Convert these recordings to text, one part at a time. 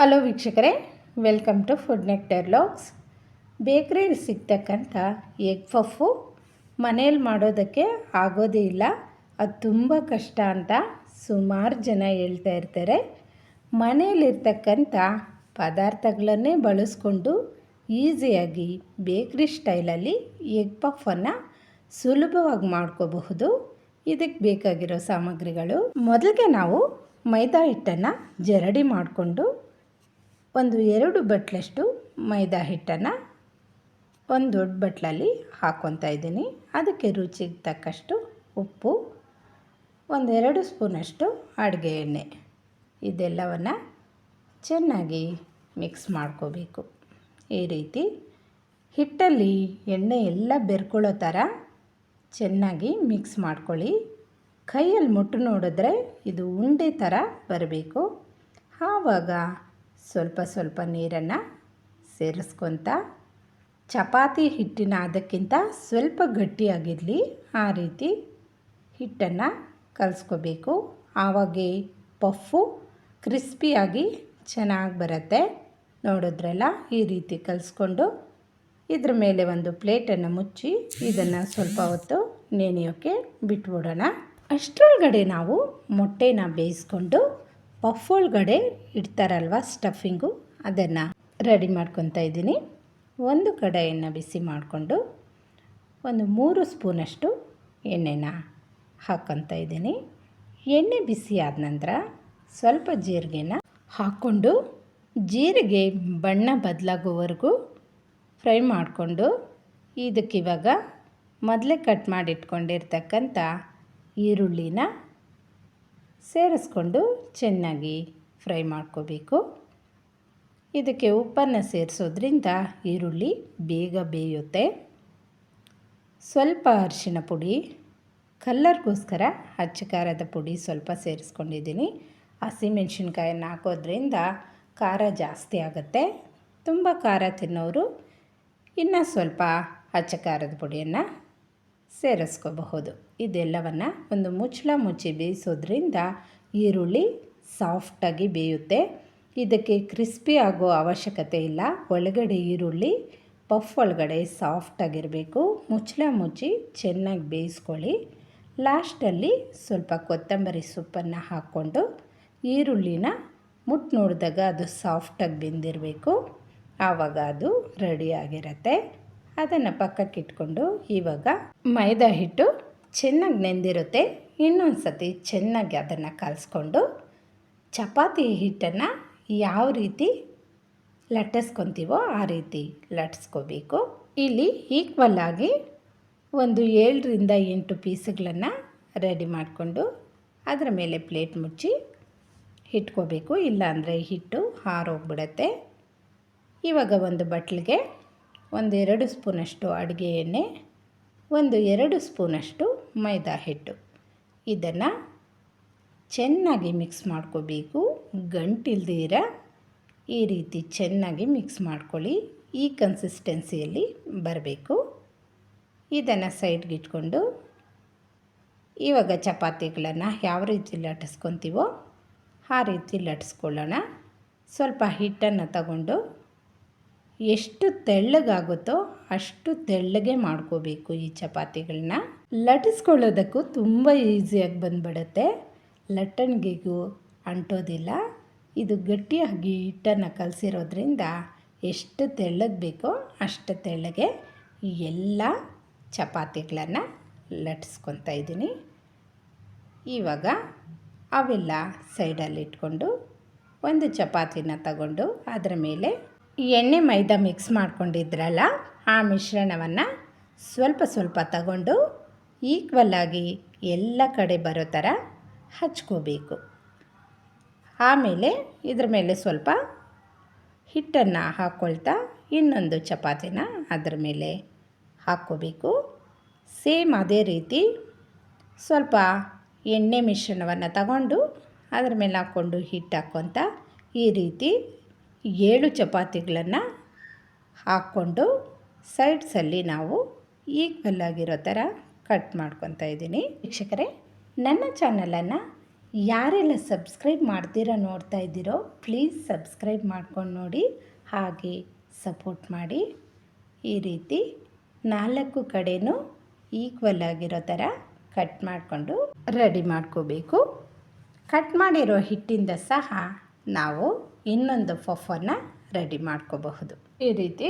Hello ವೀಕ್ಷಕರೇ welcome to food nectar logs ಬೇಕ್ರಿಯಲ್ಲಿ ಸಿಗ್ತಕ್ಕಂಥ egg puff ಮನೇಲಿ ಮಾಡೋದಕ್ಕೆ ಆಗೋದೇ ಇಲ್ಲ. ಅದು ತುಂಬ ಕಷ್ಟ ಅಂತ ಸುಮಾರು ಜನ ಹೇಳ್ತಾ ಇರ್ತಾರೆ. ಮನೆಯಲ್ಲಿರ್ತಕ್ಕಂಥ ಪದಾರ್ಥಗಳನ್ನೇ ಬಳಸ್ಕೊಂಡು ಈಸಿಯಾಗಿ ಬೇಕ್ರಿ ಸ್ಟೈಲಲ್ಲಿ ಎಗ್ ಪಫನ್ನು ಸುಲಭವಾಗಿ ಮಾಡ್ಕೋಬಹುದು. ಇದಕ್ಕೆ ಬೇಕಾಗಿರೋ ಸಾಮಗ್ರಿಗಳು. ಮೊದಲಿಗೆ ನಾವು ಮೈದಾ ಹಿಟ್ಟನ್ನು ಜರಡಿ ಮಾಡಿಕೊಂಡು ಒಂದು ಎರಡು ಬಟ್ಲಷ್ಟು ಮೈದಾ ಹಿಟ್ಟನ್ನು ಒಂದು ದೊಡ್ಡ ಬಟ್ಲಲ್ಲಿ ಹಾಕ್ಕೊತಾ ಇದ್ದೀನಿ. ಅದಕ್ಕೆ ರುಚಿಗೆ ತಕ್ಕಷ್ಟು ಉಪ್ಪು ಒಂದೆರಡು ಸ್ಪೂನಷ್ಟು ಅಡುಗೆ ಎಣ್ಣೆ. ಇದೆಲ್ಲವನ್ನು ಚೆನ್ನಾಗಿ ಮಿಕ್ಸ್ ಮಾಡ್ಕೋಬೇಕು. ಈ ರೀತಿ ಹಿಟ್ಟಲ್ಲಿ ಎಣ್ಣೆ ಎಲ್ಲ ಬೆರ್ಕೊಳ್ಳೋ ಥರ ಚೆನ್ನಾಗಿ ಮಿಕ್ಸ್ ಮಾಡ್ಕೊಳ್ಳಿ. ಕೈಯಲ್ಲಿ ಮುಟ್ಟು ನೋಡಿದ್ರೆ ಇದು ಉಂಡೆ ಥರ ಬರಬೇಕು. ಆವಾಗ ಸ್ವಲ್ಪ ಸ್ವಲ್ಪ ನೀರನ್ನು ಸೇರಿಸ್ಕೊತ ಚಪಾತಿ ಹಿಟ್ಟಿನ ಅದಕ್ಕಿಂತ ಸ್ವಲ್ಪ ಗಟ್ಟಿಯಾಗಿರಲಿ ಆ ರೀತಿ ಹಿಟ್ಟನ್ನು ಕಲಿಸ್ಕೋಬೇಕು. ಆವಾಗೆ ಪಫು ಕ್ರಿಸ್ಪಿಯಾಗಿ ಚೆನ್ನಾಗಿ ಬರುತ್ತೆ. ನೋಡಿದ್ರಲ್ಲ, ಈ ರೀತಿ ಕಲಿಸ್ಕೊಂಡು ಇದ್ರ ಮೇಲೆ ಒಂದು ಪ್ಲೇಟನ್ನು ಮುಚ್ಚಿ ಇದನ್ನು ಸ್ವಲ್ಪ ಹೊತ್ತು ನೆನೆಯೋಕ್ಕೆ ಬಿಟ್ಬಿಡೋಣ. ಅಷ್ಟರೊಳಗಡೆ ನಾವು ಮೊಟ್ಟೆನ ಬೇಯಿಸ್ಕೊಂಡು ಪಫ್ ಒಳಗಡೆ ಇಡ್ತಾರಲ್ವ ಸ್ಟಫಿಂಗು? ಅದನ್ನು ರೆಡಿ ಮಾಡ್ಕೊತಾ ಇದ್ದೀನಿ. ಒಂದು ಕಡೆಯನ್ನು ಬಿಸಿ ಮಾಡಿಕೊಂಡು ಒಂದು ಮೂರು ಸ್ಪೂನಷ್ಟು ಎಣ್ಣೆನ ಹಾಕ್ಕೊತಾ ಇದ್ದೀನಿ. ಎಣ್ಣೆ ಬಿಸಿ ಆದ ನಂತರ ಸ್ವಲ್ಪ ಜೀರಿಗೆನ ಹಾಕ್ಕೊಂಡು ಜೀರಿಗೆ ಬಣ್ಣ ಬದಲಾಗೋವರೆಗೂ ಫ್ರೈ ಮಾಡಿಕೊಂಡು ಇದಕ್ಕಿವಾಗ ಮೊದಲೇ ಕಟ್ ಮಾಡಿಟ್ಕೊಂಡಿರ್ತಕ್ಕಂಥ ಈರುಳ್ಳಿನ ಸೇರಿಸ್ಕೊಂಡು ಚೆನ್ನಾಗಿ ಫ್ರೈ ಮಾಡ್ಕೋಬೇಕು. ಇದಕ್ಕೆ ಉಪ್ಪನ್ನು ಸೇರಿಸೋದ್ರಿಂದ ಈರುಳ್ಳಿ ಬೇಗ ಬೇಯುತ್ತೆ. ಸ್ವಲ್ಪ ಅರಿಶಿನ ಪುಡಿ, ಕಲ್ಲರ್ಗೋಸ್ಕರ ಅಚ್ಚ ಖಾರದ ಪುಡಿ ಸ್ವಲ್ಪ ಸೇರಿಸ್ಕೊಂಡಿದ್ದೀನಿ. ಹಸಿಮೆಣ್ಸಿನ್ಕಾಯನ್ನು ಹಾಕೋದ್ರಿಂದ ಖಾರ ಜಾಸ್ತಿ ಆಗುತ್ತೆ. ತುಂಬ ಖಾರ ತಿನ್ನೋರು ಇನ್ನು ಸ್ವಲ್ಪ ಅಚ್ಚ ಖಾರದ ಪುಡಿಯನ್ನು ಸೇರಿಸ್ಕೋಬಹುದು. ಇದೆಲ್ಲವನ್ನು ಒಂದು ಮುಚ್ಚಳ ಮುಚ್ಚಿ ಬೇಯಿಸೋದ್ರಿಂದ ಈರುಳ್ಳಿ ಸಾಫ್ಟಾಗಿ ಬೇಯುತ್ತೆ. ಇದಕ್ಕೆ ಕ್ರಿಸ್ಪಿ ಆಗೋ ಅವಶ್ಯಕತೆ ಇಲ್ಲ. ಒಳಗಡೆ ಈರುಳ್ಳಿ, ಪಫ್ ಒಳಗಡೆ ಸಾಫ್ಟಾಗಿರಬೇಕು. ಮುಚ್ಚಳ ಮುಚ್ಚಿ ಚೆನ್ನಾಗಿ ಬೇಯಿಸ್ಕೊಳ್ಳಿ. ಲಾಸ್ಟಲ್ಲಿ ಸ್ವಲ್ಪ ಕೊತ್ತಂಬರಿ ಸೊಪ್ಪನ್ನು ಹಾಕ್ಕೊಂಡು ಈರುಳ್ಳಿನ ಮುಟ್ಟು ನೋಡಿದಾಗ ಅದು ಸಾಫ್ಟಾಗಿ ಬೆಂದಿರಬೇಕು. ಆವಾಗ ಅದು ರೆಡಿಯಾಗಿರುತ್ತೆ ಅದನ್ನು ಪಕ್ಕಕ್ಕೆ ಇಟ್ಕೊಂಡು ಇವಾಗ ಮೈದಾ ಹಿಟ್ಟು ಚೆನ್ನಾಗಿ ನೆಂದಿರುತ್ತೆ. ಇನ್ನೊಂದು ಸತಿ ಚೆನ್ನಾಗಿ ಅದನ್ನು ಕಲಿಸ್ಕೊಂಡು ಚಪಾತಿ ಹಿಟ್ಟನ್ನು ಯಾವ ರೀತಿ ಲಟ್ಟಿಸ್ಕೊತೀವೋ ಆ ರೀತಿ ಲಟ್ಟಿಸ್ಕೋಬೇಕು. ಇಲ್ಲಿ ಈಕ್ವಲ್ ಆಗಿ ಒಂದು ಏಳರಿಂದ ಎಂಟು ಪೀಸ್ಗಳನ್ನು ರೆಡಿ ಮಾಡಿಕೊಂಡು ಅದರ ಮೇಲೆ ಪ್ಲೇಟ್ ಮುಚ್ಚಿ ಇಟ್ಕೋಬೇಕು. ಇಲ್ಲಾಂದರೆ ಹಿಟ್ಟು ಹಾರೋಗ್ಬಿಡತ್ತೆ. ಇವಾಗ ಒಂದು ಬಟ್ಲಿಗೆ ಒಂದೆರಡು ಸ್ಪೂನಷ್ಟು ಅಡುಗೆ ಎಣ್ಣೆ, ಒಂದು ಎರಡು ಸ್ಪೂನಷ್ಟು ಮೈದಾ ಹಿಟ್ಟು. ಇದನ್ನು ಚೆನ್ನಾಗಿ ಮಿಕ್ಸ್ ಮಾಡ್ಕೋಬೇಕು. ಗಂಟಿಲ್ದಿರ ಈ ರೀತಿ ಚೆನ್ನಾಗಿ ಮಿಕ್ಸ್ ಮಾಡ್ಕೊಳ್ಳಿ. ಈ ಕನ್ಸಿಸ್ಟೆನ್ಸಿಯಲ್ಲಿ ಬರಬೇಕು. ಇದನ್ನು ಸೈಡ್ಗೆ ಇಟ್ಕೊಂಡು ಇವಾಗ ಚಪಾತಿಗಳನ್ನು ಯಾವ ರೀತಿ ಲಟ್ಟಿಸ್ಕೊತೀವೋ ಆ ರೀತಿ ಲಟ್ಟಿಸ್ಕೊಳ್ಳೋಣ. ಸ್ವಲ್ಪ ಹಿಟ್ಟನ್ನು ತಗೊಂಡು ಎಷ್ಟು ತೆಳ್ಳಗಾಗುತ್ತೋ ಅಷ್ಟು ತೆಳ್ಳಗೆ ಮಾಡ್ಕೋಬೇಕು ಈ ಚಪಾತಿಗಳನ್ನ ಲಟ್ಟಿಸ್ಕೊಳ್ಳೋದಕ್ಕೂ ತುಂಬ ಈಸಿಯಾಗಿ ಬಂದ್ಬಿಡುತ್ತೆ. ಲಟ್ಟಣಿಗೆಗೂ ಅಂಟೋದಿಲ್ಲ. ಇದು ಗಟ್ಟಿಯಾಗಿ ಹಿಟ್ಟನ್ನು ಕಲಸಿರೋದ್ರಿಂದ ಎಷ್ಟು ತೆಳ್ಳಗೆ ಬೇಕೋ ಅಷ್ಟು ತೆಳ್ಳಗೆ ಎಲ್ಲ ಚಪಾತಿಗಳನ್ನು ಲಟ್ಟಿಸ್ಕೊತಾ ಇದ್ದೀನಿ. ಇವಾಗ ಅವೆಲ್ಲ ಸೈಡಲ್ಲಿ ಇಟ್ಕೊಂಡು ಒಂದು ಚಪಾತಿನ ತಗೊಂಡು ಅದರ ಮೇಲೆ ಎಣ್ಣೆ ಮೈದಾ ಮಿಕ್ಸ್ ಮಾಡ್ಕೊಂಡಿದ್ರಲ್ಲ, ಆ ಮಿಶ್ರಣವನ್ನು ಸ್ವಲ್ಪ ಸ್ವಲ್ಪ ತಗೊಂಡು ಈಕ್ವಲ್ಲಾಗಿ ಎಲ್ಲ ಕಡೆ ಬರೋ ಥರ ಹಚ್ಕೋಬೇಕು. ಆಮೇಲೆ ಇದ್ರ ಮೇಲೆ ಸ್ವಲ್ಪ ಹಿಟ್ಟನ್ನು ಹಾಕ್ಕೊಳ್ತಾ ಇನ್ನೊಂದು ಚಪಾತಿನ ಅದರ ಮೇಲೆ ಹಾಕ್ಕೋಬೇಕು. ಸೇಮ್ ಅದೇ ರೀತಿ ಸ್ವಲ್ಪ ಎಣ್ಣೆ ಮಿಶ್ರಣವನ್ನು ತಗೊಂಡು ಅದರ ಮೇಲೆ ಹಾಕ್ಕೊಂಡು ಹಿಟ್ಟು ಹಾಕ್ಕೊತ ಈ ರೀತಿ ಏಳು ಚಪಾತಿಗಳನ್ನು ಹಾಕ್ಕೊಂಡು ಸೈಡ್ಸಲ್ಲಿ ನಾವು ಈಕ್ವಲ್ ಆಗಿರೋ ಥರ ಕಟ್ ಮಾಡ್ಕೊತಾ ಇದ್ದೀನಿ. ವೀಕ್ಷಕರೇ, ನನ್ನ ಚಾನಲನ್ನು ಯಾರೆಲ್ಲ ಸಬ್ಸ್ಕ್ರೈಬ್ ಮಾಡ್ತೀರೋ ನೋಡ್ತಾ ಇದ್ದೀರೋ, ಪ್ಲೀಸ್ ಸಬ್ಸ್ಕ್ರೈಬ್ ಮಾಡ್ಕೊಂಡು ನೋಡಿ, ಹಾಗೆ ಸಪೋರ್ಟ್ ಮಾಡಿ. ಈ ರೀತಿ ನಾಲ್ಕು ಕಡೆಯೂ ಈಕ್ವಲ್ ಆಗಿರೋ ಥರ ಕಟ್ ಮಾಡಿಕೊಂಡು ರೆಡಿ ಮಾಡ್ಕೋಬೇಕು. ಕಟ್ ಮಾಡಿರೋ ಹಿಟ್ಟಿಂದ ಸಹ ನಾವು ಇನ್ನೊಂದು ಫಫನ್ನು ರೆಡಿ ಮಾಡ್ಕೋಬಹುದು. ಈ ರೀತಿ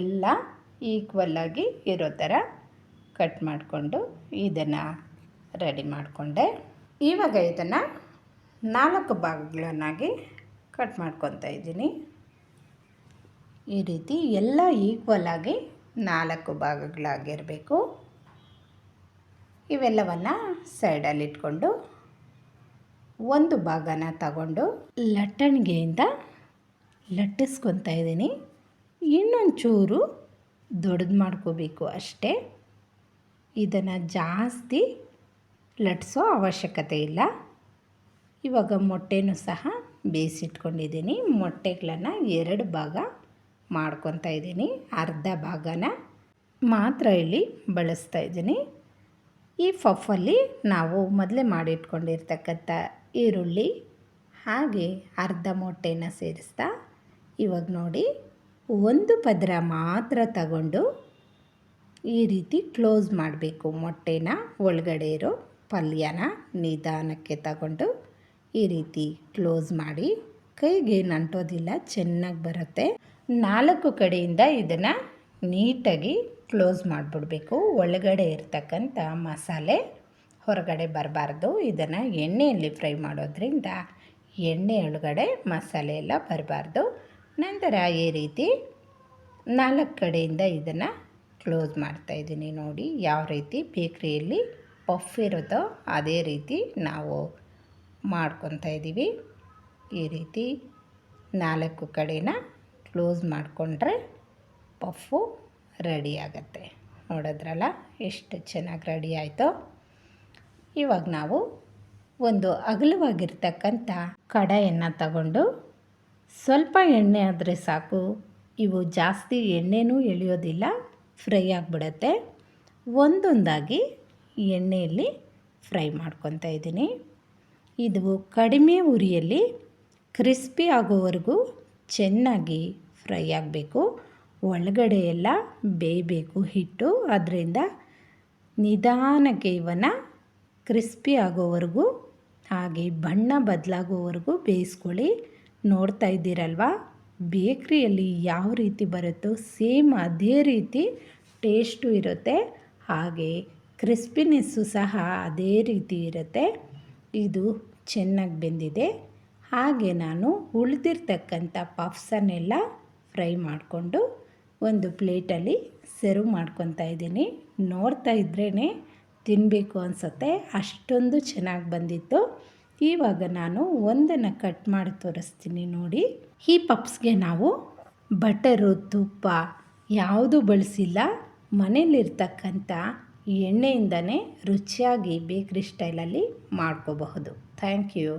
ಎಲ್ಲ ಈಕ್ವಲ್ ಆಗಿ ಇರೋ ಥರ ಕಟ್ ಮಾಡಿಕೊಂಡು ಇದನ್ನು ರೆಡಿ ಮಾಡಿಕೊಂಡೆ. ಇವಾಗ ಇದನ್ನು ನಾಲ್ಕು ಭಾಗಗಳನ್ನಾಗಿ ಕಟ್ ಮಾಡ್ಕೊತಾ ಇದ್ದೀನಿ. ಈ ರೀತಿ ಎಲ್ಲ ಈಕ್ವಲ್ ಆಗಿ ನಾಲ್ಕು ಭಾಗಗಳಾಗಿರಬೇಕು. ಇವೆಲ್ಲವನ್ನು ಸೈಡಲ್ಲಿ ಇಟ್ಕೊಂಡು ಒಂದು ಭಾಗನ ತಗೊಂಡು ಲಟ್ಟಣಿಗೆಯಿಂದ ಲಟ್ಟಿಸ್ಕೊತಾ ಇದ್ದೀನಿ. ಇನ್ನೊಂದು ಚೂರು ದೊಡ್ಡದು ಮಾಡ್ಕೋಬೇಕು ಅಷ್ಟೇ. ಇದನ್ನು ಜಾಸ್ತಿ ಲಟ್ಸೋ ಅವಶ್ಯಕತೆ ಇಲ್ಲ. ಇವಾಗ ಮೊಟ್ಟೆನೂ ಸಹ ಬೇಯಿಸಿಟ್ಕೊಂಡಿದ್ದೀನಿ. ಮೊಟ್ಟೆಗಳನ್ನು ಎರಡು ಭಾಗ ಮಾಡ್ಕೊತಾ ಇದ್ದೀನಿ. ಅರ್ಧ ಭಾಗನ ಮಾತ್ರ ಇಲ್ಲಿ ಬಳಸ್ತಾ ಇದ್ದೀನಿ. ಈ ಫಫಲ್ಲಿ ನಾವು ಮೊದಲೇ ಮಾಡಿಟ್ಕೊಂಡಿರ್ತಕ್ಕಂಥ ಈರುಳ್ಳಿ ಹಾಗೆ ಅರ್ಧ ಮೊಟ್ಟೆನ ಸೇರಿಸ್ತಾ ಇವಾಗ ನೋಡಿ ಒಂದು ಪದರ ಮಾತ್ರ ತಗೊಂಡು ಈ ರೀತಿ ಕ್ಲೋಸ್ ಮಾಡಬೇಕು. ಮೊಟ್ಟೆನ ಒಳಗಡೆ ಇರೋ ಪಲ್ಯನ ನಿಧಾನಕ್ಕೆ ತಗೊಂಡು ಈ ರೀತಿ ಕ್ಲೋಸ್ ಮಾಡಿ ಕೈಗೆ ನಂಟೋದಿಲ್ಲ, ಚೆನ್ನಾಗಿ ಬರುತ್ತೆ. ನಾಲ್ಕು ಕಡೆಯಿಂದ ಇದನ್ನು ನೀಟಾಗಿ ಕ್ಲೋಸ್ ಮಾಡಿಬಿಡ್ಬೇಕು. ಒಳಗಡೆ ಇರ್ತಕ್ಕಂಥ ಮಸಾಲೆ ಹೊರಗಡೆ ಬರಬಾರ್ದು. ಇದನ್ನು ಎಣ್ಣೆಯಲ್ಲಿ ಫ್ರೈ ಮಾಡೋದ್ರಿಂದ ಎಣ್ಣೆ ಒಳಗಡೆ ಮಸಾಲೆ ಎಲ್ಲ ಬರಬಾರ್ದು. ನಂತರ ಈ ರೀತಿ ನಾಲ್ಕು ಕಡೆಯಿಂದ ಇದನ್ನು ಕ್ಲೋಸ್ ಮಾಡ್ತಾಯಿದ್ದೀನಿ ನೋಡಿ ಯಾವ ರೀತಿ ಬೇಕ್ರಿಯಲ್ಲಿ ಪಫ್ ಇರುತ್ತೋ ಅದೇ ರೀತಿ ನಾವು ಮಾಡ್ಕೊತಾ ಇದ್ದೀವಿ. ಈ ರೀತಿ ನಾಲ್ಕು ಕಡೆನ ಕ್ಲೋಸ್ ಮಾಡಿಕೊಂಡ್ರೆ ಪಫು ರೆಡಿ ಆಗುತ್ತೆ. ನೋಡಿದ್ರಲ್ಲ ಎಷ್ಟು ಚೆನ್ನಾಗಿ ರೆಡಿ ಆಯಿತು. ಇವಾಗ ನಾವು ಒಂದು ಅಗಲವಾಗಿರ್ತಕ್ಕಂಥ ಕಡಾಯನ್ನು ತಗೊಂಡು ಸ್ವಲ್ಪ ಎಣ್ಣೆ ಆದರೆ ಸಾಕು. ಇವು ಜಾಸ್ತಿ ಎಣ್ಣೆನೂ ಎಳೆಯೋದಿಲ್ಲ, ಫ್ರೈ ಆಗಿಬಿಡತ್ತೆ. ಒಂದೊಂದಾಗಿ ಎಣ್ಣೆಯಲ್ಲಿ ಫ್ರೈ ಮಾಡ್ಕೊತಾ ಇದ್ದೀನಿ. ಇದು ಕಡಿಮೆ ಉರಿಯಲ್ಲಿ ಕ್ರಿಸ್ಪಿ ಆಗೋವರೆಗೂ ಚೆನ್ನಾಗಿ ಫ್ರೈ ಆಗಬೇಕು. ಒಳಗಡೆ ಎಲ್ಲ ಬೇಯಬೇಕು ಹಿಟ್ಟು. ಅದರಿಂದ ನಿಧಾನಕ್ಕೆ ಇವನ್ನು ಕ್ರಿಸ್ಪಿ ಆಗೋವರೆಗೂ, ಹಾಗೆ ಬಣ್ಣ ಬದಲಾಗೋವರೆಗೂ ಬೇಯಿಸ್ಕೊಳ್ಳಿ. ನೋಡ್ತಾ ಇದ್ದೀರಲ್ವಾ? ಬೇಕ್ರಿಯಲ್ಲಿ ಯಾವ ರೀತಿ ಬರುತ್ತೋ ಸೇಮ್ ಅದೇ ರೀತಿ ಟೇಸ್ಟು ಇರುತ್ತೆ. ಹಾಗೆ ಕ್ರಿಸ್ಪಿನೆಸ್ಸು ಸಹ ಅದೇ ರೀತಿ ಇರುತ್ತೆ. ಇದು ಚೆನ್ನಾಗಿ ಬೆಂದಿದೆ. ಹಾಗೆ ನಾನು ಉಳಿದಿರ್ತಕ್ಕಂಥ ಪಫ್ಸನ್ನೆಲ್ಲ ಫ್ರೈ ಮಾಡಿಕೊಂಡು ಒಂದು ಪ್ಲೇಟಲ್ಲಿ ಸರ್ವ್ ಮಾಡ್ಕೊತಾ ಇದ್ದೀನಿ. ನೋಡ್ತಾ ಇದ್ರೇ ತಿನ್ನಬೇಕು ಅನಿಸುತ್ತೆ. ಅಷ್ಟೊಂದು ಚೆನ್ನಾಗಿ ಬಂದಿತ್ತು. ಇವಾಗ ನಾನು ಒಂದನ್ನು ಕಟ್ ಮಾಡಿ ತೋರಿಸ್ತೀನಿ ನೋಡಿ. ಈ ಪಪ್ಸ್ಗೆ ನಾವು ಬಟರು, ತುಪ್ಪ ಯಾವುದೂ ಬಳಸಿಲ್ಲ. ಮನೇಲಿರ್ತಕ್ಕಂಥ ಎಣ್ಣೆಯಿಂದನೇ ರುಚಿಯಾಗಿ ಬೇಕ್ರಿ ಸ್ಟೈಲಲ್ಲಿ ಮಾಡ್ಕೋಬಹುದು. Thank you.